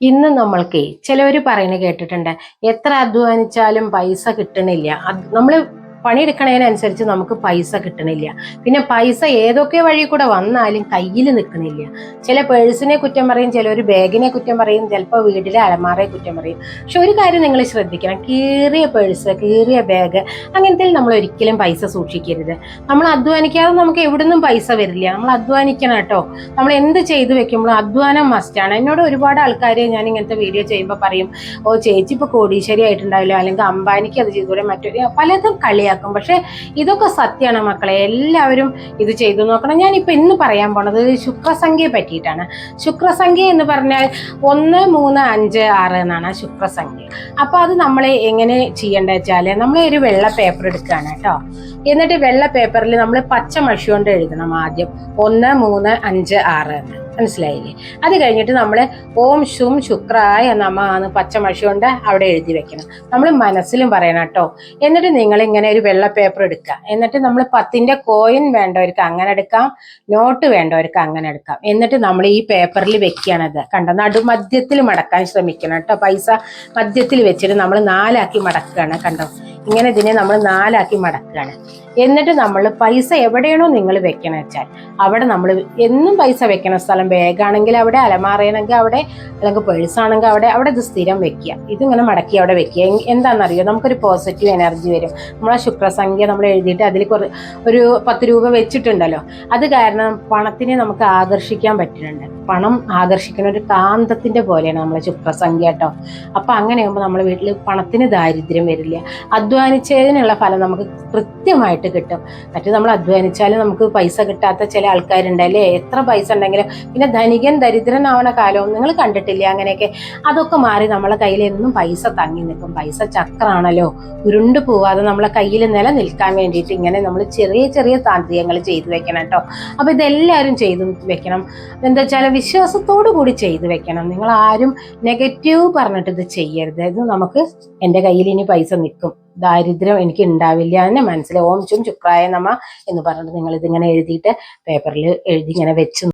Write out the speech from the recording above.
ഇന്ന് നമ്മൾക്ക് ചിലവർ പറയുന്നത് കേട്ടിട്ടുണ്ട്. എത്ര അധ്വാനിച്ചാലും പൈസ കിട്ടണില്ല. നമ്മൾ പണിയെടുക്കണതിനനുസരിച്ച് നമുക്ക് പൈസ കിട്ടണില്ല. പിന്നെ പൈസ ഏതൊക്കെ വഴി കൂടെ വന്നാലും കയ്യിൽ നിൽക്കണില്ല ചില പേഴ്സിനെ കുറ്റം പറയും ചില ഒരു ബാഗിനെ കുറ്റം പറയും ചിലപ്പോൾ വീട്ടിലെ അലമാറയെ കുറ്റം പറയും. പക്ഷെ ഒരു കാര്യം നിങ്ങൾ ശ്രദ്ധിക്കണം. കീറിയ പേഴ്സ് കീറിയ ബാഗ് അങ്ങനത്തെ നമ്മൾ ഒരിക്കലും പൈസ സൂക്ഷിക്കരുത്. നമ്മൾ അധ്വാനിക്കാതെ നമുക്ക് എവിടുന്നും പൈസ വരില്ല. നമ്മൾ അധ്വാനിക്കണം കേട്ടോ. നമ്മൾ എന്ത് ചെയ്തു വെക്കുമ്പോഴും അധ്വാനം മസ്റ്റാണ് എന്നോട് ഒരുപാട് ആൾക്കാർ ഞാൻ ഇങ്ങനത്തെ വീഡിയോ ചെയ്യുമ്പോൾ പറയും ഓ ചേച്ചി ഇപ്പോൾ കോടീശ്വരി ആയിട്ടുണ്ടാവില്ല. അല്ലെങ്കിൽ അംബാനിക്ക് അത് ചെയ്തുകൂടെ മറ്റൊരു പലതും കളിയാക്കും പക്ഷെ ഇതൊക്കെ സത്യമാണ് മക്കളെ. എല്ലാവരും ഇത് ചെയ്തു നോക്കണം. ഞാനിപ്പോൾ ഇന്ന് പറയാൻ പോണത് ശുക്രസംഖ്യയെ പറ്റിയിട്ടാണ്. ശുക്രസംഖ്യ എന്ന് പറഞ്ഞാൽ ഒന്ന് മൂന്ന് അഞ്ച് ആറ് എന്നാണ് ശുക്രസംഖ്യ. അപ്പോൾ അത് നമ്മൾ എങ്ങനെ ചെയ്യേണ്ടത് വെച്ചാൽ നമ്മൾ ഒരു വെള്ള പേപ്പർ എടുക്കുകയാണ് കേട്ടോ. എന്നിട്ട് വെള്ള പേപ്പറിൽ നമ്മൾ പച്ച മഷി കൊണ്ട് എഴുതണം ആദ്യം. ഒന്ന് മൂന്ന് അഞ്ച് ആറ് എന്ന്. മനസ്സിലായില്ലേ? അത് കഴിഞ്ഞിട്ട് നമ്മൾ ഓം ശും ശുക്രായ നമ എന്ന് പച്ച മഷി കൊണ്ട് അവിടെ എഴുതി വെക്കണം. നമ്മൾ മനസ്സിലും പറയണം കേട്ടോ. എന്നിട്ട് നിങ്ങൾ ഇങ്ങനെ ഒരു വെള്ള പേപ്പർ എടുക്കുക. എന്നിട്ട് നമ്മൾ പത്തിന്റെ കോയിൻ വേണ്ടവർക്ക് അങ്ങനെ എടുക്കാം നോട്ട് വേണ്ടവർക്ക് അങ്ങനെ എടുക്കാം. എന്നിട്ട് നമ്മൾ ഈ പേപ്പറിൽ വെക്കുകയാണത് കണ്ടോ? നടുമധ്യത്തിൽ മടക്കാൻ ശ്രമിക്കണം കേട്ടോ. പൈസ മധ്യത്തിൽ വെച്ചിട്ട് നമ്മൾ നാലാക്കി മടക്കുകയാണ്. കണ്ടോ? ഇങ്ങനെ ഇതിനെ നമ്മൾ നാലാക്കി മടക്കുകയാണ്. എന്നിട്ട് നമ്മൾ പൈസ എവിടെയാണോ നിങ്ങൾ വെക്കണം വെച്ചാൽ അവിടെ നമ്മൾ എന്നും പൈസ വെക്കണ സ്ഥലം ബാഗാണെങ്കിൽ അവിടെ അലമാറയാണെങ്കിൽ അവിടെ അല്ലെങ്കിൽ പേഴ്സാണെങ്കിൽ അവിടെ അവിടെ ഇത് സ്ഥിരം വെക്കുക. ഇതിങ്ങനെ മടക്കി അവിടെ വെക്കുക. എന്താണെന്നറിയോ? നമുക്കൊരു പോസിറ്റീവ് എനർജി വരും. നമ്മളെ ശുക്രസംഖ്യ നമ്മൾ എഴുതിയിട്ട് അതിൽ കുറേ ഒരു പത്ത് രൂപ വെച്ചിട്ടുണ്ടല്ലോ. അത് കാരണം പണത്തിനെ നമുക്ക് ആകർഷിക്കാൻ പറ്റുന്നുണ്ട്. പണം ആകർഷിക്കുന്ന ഒരു കാന്തത്തിന്റെ പോലെയാണ് നമ്മളെ ശുക്രസംഖ്യ കേട്ടോ. അപ്പോൾ അങ്ങനെയാകുമ്പോൾ നമ്മുടെ വീട്ടിൽ പണത്തിന് ദാരിദ്ര്യം വരില്ല. അധ്വാനിച്ചതിനുള്ള ഫലം നമുക്ക് കൃത്യമായിട്ട് കിട്ടും. മറ്റു നമ്മൾ അധ്വാനിച്ചാലും നമുക്ക് പൈസ കിട്ടാത്ത ചില ആൾക്കാരുണ്ടല്ലേ എത്ര പൈസ ഉണ്ടെങ്കിലും. പിന്നെ ധനികൻ ദരിദ്രനാവണ കാലവും നിങ്ങൾ കണ്ടിട്ടില്ല അങ്ങനെയൊക്കെ? അതൊക്കെ മാറി നമ്മളെ കയ്യിൽ എന്നും പൈസ തങ്ങി നിൽക്കും. പൈസ ചക്രാണല്ലോ. ഉരുണ്ടു പോവാതെ നമ്മളെ കയ്യിൽ നിലനിൽക്കാൻ വേണ്ടിയിട്ട് ഇങ്ങനെ നമ്മൾ ചെറിയ ചെറിയ താന്ത്രികങ്ങൾ ചെയ്തു വെക്കണം കേട്ടോ. അപ്പൊ ഇതെല്ലാവരും ചെയ്തു വെക്കണം. എന്താ വെച്ചാൽ വിശ്വാസത്തോടു കൂടി ചെയ്തു വെക്കണം. നിങ്ങൾ ആരും നെഗറ്റീവ് പറഞ്ഞിട്ട് ഇത് ചെയ്യരുത്. ഇത് നമുക്ക് എന്റെ കയ്യിൽ ഇനി പൈസ നിൽക്കും. ദാരിദ്ര്യം എനിക്ക് ഉണ്ടാവില്ല എന്ന് മനസ്സിലായി ഓം ചും ചുക്രായ നമ എന്ന് പറഞ്ഞിട്ട് നിങ്ങൾ ഇതിങ്ങനെ എഴുതിയിട്ട് പേപ്പറിൽ എഴുതി ഇങ്ങനെ വെച്ച്